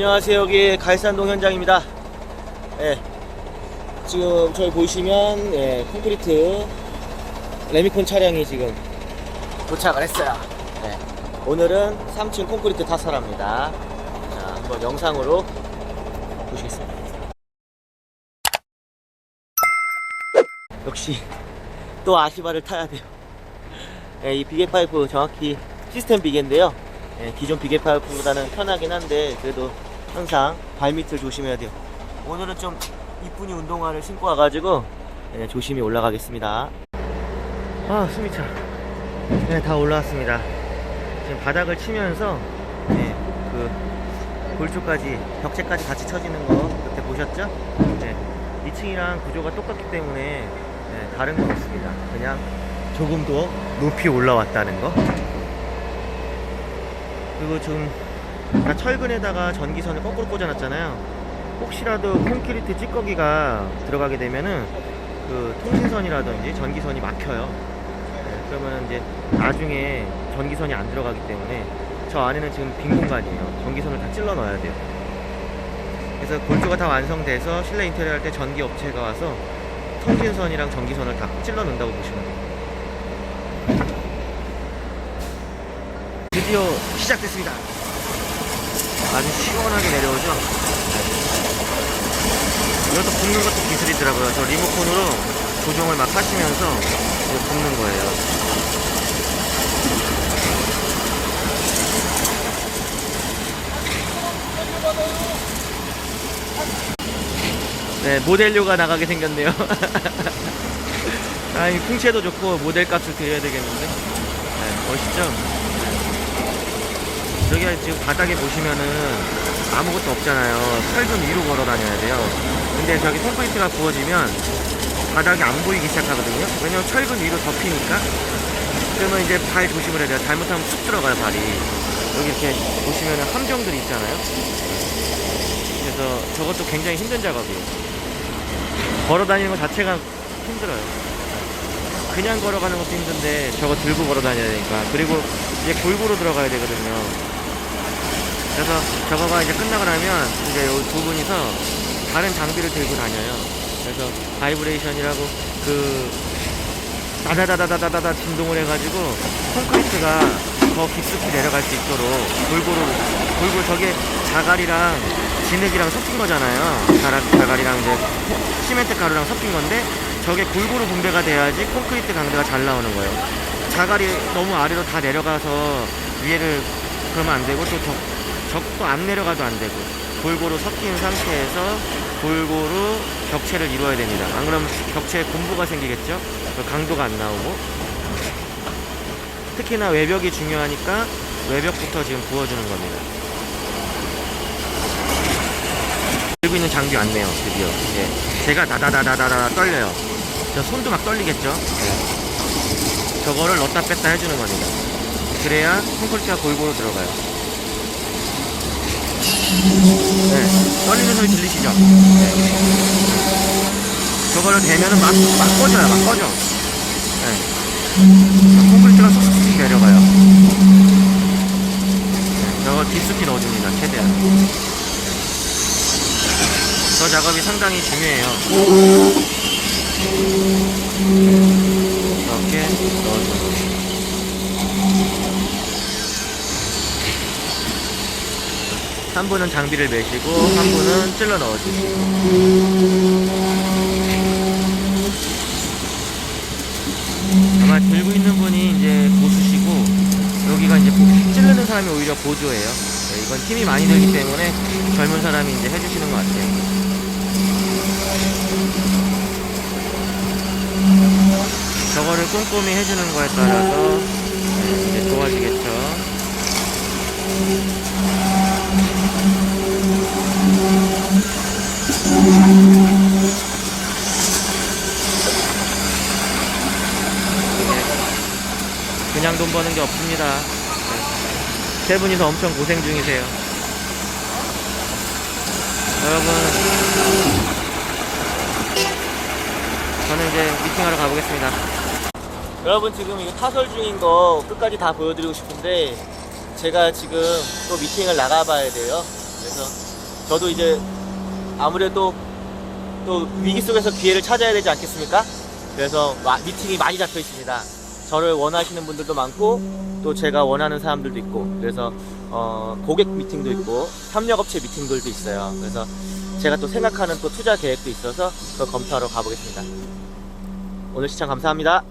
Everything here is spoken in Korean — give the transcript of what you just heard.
안녕하세요. 여기 갈산동 현장입니다. 예. 지금 저희 보시면 예, 콘크리트 레미콘 차량이 지금 도착을 했어요. 예. 오늘은 3층 콘크리트 타설합니다. 자, 한번 영상으로 보시겠습니다. 역시 또 아시바를 타야 돼요. 예, 이 비계 파이프 정확히 시스템 비계인데요. 예, 기존 비계 파이프보다는 편하긴 한데 그래도 항상 발밑을 조심해야 돼요. 오늘은 좀 이쁜이 운동화를 신고 와가지고 예, 조심히 올라가겠습니다. 아 숨이 차. 네, 다 올라왔습니다. 지금 바닥을 치면서 예, 그 골조까지 벽체까지 같이 쳐지는 거 그때 보셨죠? 네, 2층이랑 구조가 똑같기 때문에 예, 다른 건 없습니다. 그냥 조금 더 높이 올라왔다는 거. 그리고 다 철근에다가 전기선을 거꾸로 꽂아놨잖아요. 혹시라도 콘크리트 찌꺼기가 들어가게 되면은 그 통신선이라든지 전기선이 막혀요. 네, 그러면 이제 나중에 전기선이 안 들어가기 때문에 저 안에는 지금 빈 공간이에요. 전기선을 다 찔러 넣어야 돼요. 그래서 골조가 다 완성돼서 실내 인테리어 할 때 전기 업체가 와서 통신선이랑 전기선을 다 찔러 넣는다고 보시면 돼요. 드디어 시작됐습니다. 아주 시원하게 내려오죠. 이것도 굽는 것도 기술이더라고요. 저 리모컨으로 조종을 막 하시면서 굽는 거예요. 네, 모델료가 나가게 생겼네요. 아 이, 풍채도 좋고 모델 값을 드려야 되겠는데. 네, 멋있죠? 여기가 지금 바닥에 보시면은 아무것도 없잖아요. 철근 위로 걸어 다녀야 돼요. 근데 저기 콘크리트가 부어지면 바닥이 안 보이기 시작하거든요. 왜냐면 철근 위로 덮이니까. 그러면 이제 발 조심을 해야 돼요. 잘못하면 툭 들어가요, 발이. 여기 이렇게 보시면은 함정들이 있잖아요. 그래서 저것도 굉장히 힘든 작업이에요. 걸어 다니는 것 자체가 힘들어요. 그냥 걸어가는 것도 힘든데 저거 들고 걸어 다녀야 되니까. 그리고 이제 골고루 들어가야 되거든요. 그래서 저거가 이제 끝나고 나면 이제 요 두 분이서 다른 장비를 들고 다녀요. 그래서 바이브레이션이라고 그 다다다다다다다 진동을 해가지고 콘크리트가 더 깊숙이 내려갈 수 있도록 골고루 골고루 저게 자갈이랑 진흙이랑 섞인 거잖아요. 자락, 자갈이랑 이제 시멘트 가루랑 섞인 건데 저게 골고루 분배가 돼야지 콘크리트 강도가 잘 나오는 거예요. 자갈이 너무 아래로 다 내려가서 위에를 그러면 안 되고 또 적, 적도 안 내려가도 안 되고 골고루 섞인 상태에서 골고루 격체를 이루어야 됩니다. 안 그러면 격체에 곰보가 생기겠죠? 그 강도가 안 나오고 특히나 외벽이 중요하니까 외벽부터 지금 부어주는 겁니다. 들고 있는 장비 왔네요, 드디어. 예. 제가 다다다다다다 떨려요. 저 손도 막 떨리겠죠? 예. 저거를 넣었다 뺐다 해주는 겁니다. 그래야 콘크리트가 골고루 들어가요. 네, 떨리는 소리 들리시죠? 네. 저거를 대면은 막, 막 꺼져요, 막 꺼져. 네. 콘크리트가 쏙쏙 내려가요. 네, 저거 깊숙이 넣어줍니다, 최대한. 저 작업이 상당히 중요해요. 이렇게 넣어줍니다. 한 분은 장비를 매시고 한 분은 찔러 넣어주시고. 아마 들고 있는 분이 이제 고수시고 여기가 이제 보- 찌르는 사람이 오히려 보조예요. 네, 이건 힘이 많이 들기 때문에 젊은 사람이 이제 해주시는 것 같아요. 저거를 꼼꼼히 해주는 거에 따라서 네, 이제 좋아지겠죠 네. 그냥 돈 버는 게 없습니다. 네. 세 분이서 엄청 고생 중이세요. 여러분, 저는 이제 미팅하러 가보겠습니다. 여러분 지금 이거 타설 중인 거 끝까지 다 보여드리고 싶은데 제가 지금 또 미팅을 나가봐야 돼요. 그래서 저도 이제 아무래도 또 위기 속에서 기회를 찾아야 되지 않겠습니까? 그래서 마- 미팅이 많이 잡혀 있습니다. 저를 원하시는 분들도 많고 또 제가 원하는 사람들도 있고 그래서 어, 고객 미팅도 있고 협력업체 미팅들도 있어요. 그래서 제가 또 생각하는 또 투자 계획도 있어서 그걸 검토하러 가보겠습니다. 오늘 시청 감사합니다.